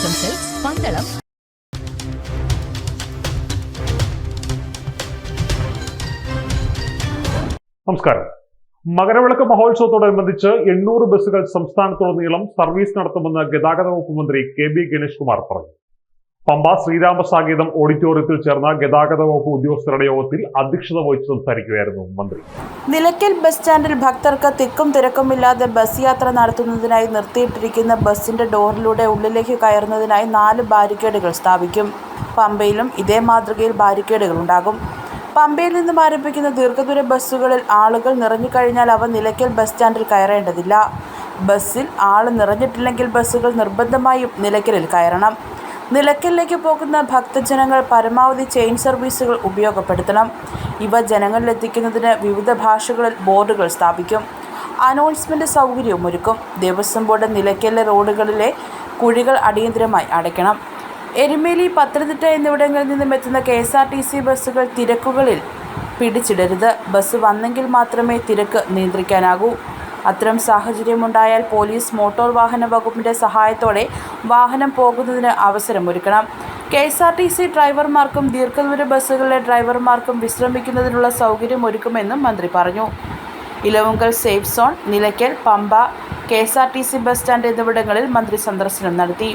Silks Pandalam. നമസ്കാരം. മകരവിളക്ക് മഹോത്സവത്തോടനുബന്ധിച്ച് എണ്ണൂറ് ബസ്സുകൾ സംസ്ഥാനത്തുടനീളം സർവീസ് നടത്തുമെന്ന് ഗതാഗത വകുപ്പ് മന്ത്രി കെ ബി ഗണേഷ് കുമാർ പറഞ്ഞു. പമ്പ ശ്രീരാമ സംഗീതം ഓഡിറ്റോറിയത്തിൽ ചേർന്ന ഗതാഗത വകുപ്പ് ഉദ്യോഗസ്ഥരുടെ യോഗത്തിൽ അധ്യക്ഷത വഹിച്ച് സംസാരിക്കുകയായിരുന്നു മന്ത്രി. നിലയ്ക്കൽ ബസ് സ്റ്റാൻഡിൽ ഭക്തർക്ക് തിക്കും തിരക്കുമില്ലാതെ ബസ് യാത്ര നടത്തുന്നതിനായി നിർത്തിയിട്ടിരിക്കുന്ന ബസിന്റെ ഡോറിലൂടെ ഉള്ളിലേക്ക് കയറുന്നതിനായി നാല് ബാരിക്കേഡുകൾ സ്ഥാപിക്കും. പമ്പയിലും ഇതേ മാതൃകയിൽ ബാരിക്കേഡുകൾ ഉണ്ടാകും. പമ്പയിൽ നിന്നും ആരംഭിക്കുന്ന ദീർഘദൂര ബസ്സുകളിൽ ആളുകൾ നിറഞ്ഞുകഴിഞ്ഞാൽ അവ നിലയ്ക്കൽ ബസ് സ്റ്റാൻഡിൽ കയറേണ്ടതില്ല. ബസ്സിൽ ആൾ നിറഞ്ഞിട്ടില്ലെങ്കിൽ ബസ്സുകൾ നിർബന്ധമായും നിലയ്ക്കലിൽ കയറണം. നിലയ്ക്കലിലേക്ക് പോകുന്ന ഭക്തജനങ്ങൾ പരമാവധി ചെയിൻ സർവീസുകൾ ഉപയോഗപ്പെടുത്തണം. ഇവ ജനങ്ങളിലെത്തിക്കുന്നതിന് വിവിധ ഭാഷകളിൽ ബോർഡുകൾ സ്ഥാപിക്കും. അനൗൺസ്മെന്റ് സൗകര്യവും ഒരുക്കും. ദേവസ്വം ബോർഡ് നിലയ്ക്കലിലെ റോഡുകളിലെ കുഴികൾ അടിയന്തരമായി അടയ്ക്കണം. എരുമേലി പത്തനംതിട്ട എന്നിവിടങ്ങളിൽ നിന്നും എത്തുന്ന K S R T C ബസ്സുകൾ തിരക്കുകളിൽ പിടിച്ചിടരുത്. ബസ് വന്നെങ്കിൽ മാത്രമേ തിരക്ക് നിയന്ത്രിക്കാനാകൂ. അത്തരം സാഹചര്യമുണ്ടായാൽ പോലീസ് മോട്ടോർ വാഹന വകുപ്പിന്റെ സഹായത്തോടെ വാഹനം പോകുന്നതിന് അവസരമൊരുക്കണം. K S R T C ഡ്രൈവർമാർക്കും ദീർഘദൂര ബസ്സുകളിലെ ഡ്രൈവർമാർക്കും വിശ്രമിക്കുന്നതിനുള്ള സൗകര്യം ഒരുക്കുമെന്നും മന്ത്രി പറഞ്ഞു. Elavunkal safe zone Nilakkal Pamba K S R T C bus stand എന്നിവിടങ്ങളിൽ മന്ത്രി സന്ദർശനം നടത്തി.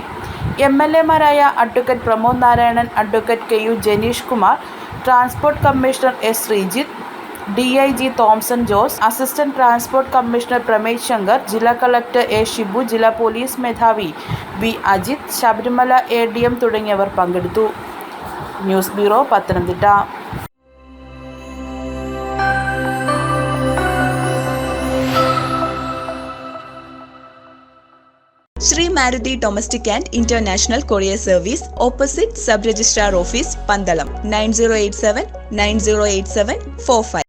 M L എമാരായ advocate Pramod Narayanan advocate K U Janeesh Kumar transport commissioner S Sreejith D I G Thomson Jose assistant transport commissioner Pramesh Shankar ജില്ലാ collector A Shibu ജില്ലാ police മേധാവി V Ajith Sabarimala A D M തുടങ്ങിയവർ പങ്കെടുത്തു. News bureau Pathanamthitta. Shri Maruti domestic and international courier service opposite sub registrar office Pandalam nine zero eight seven nine zero eight seven four five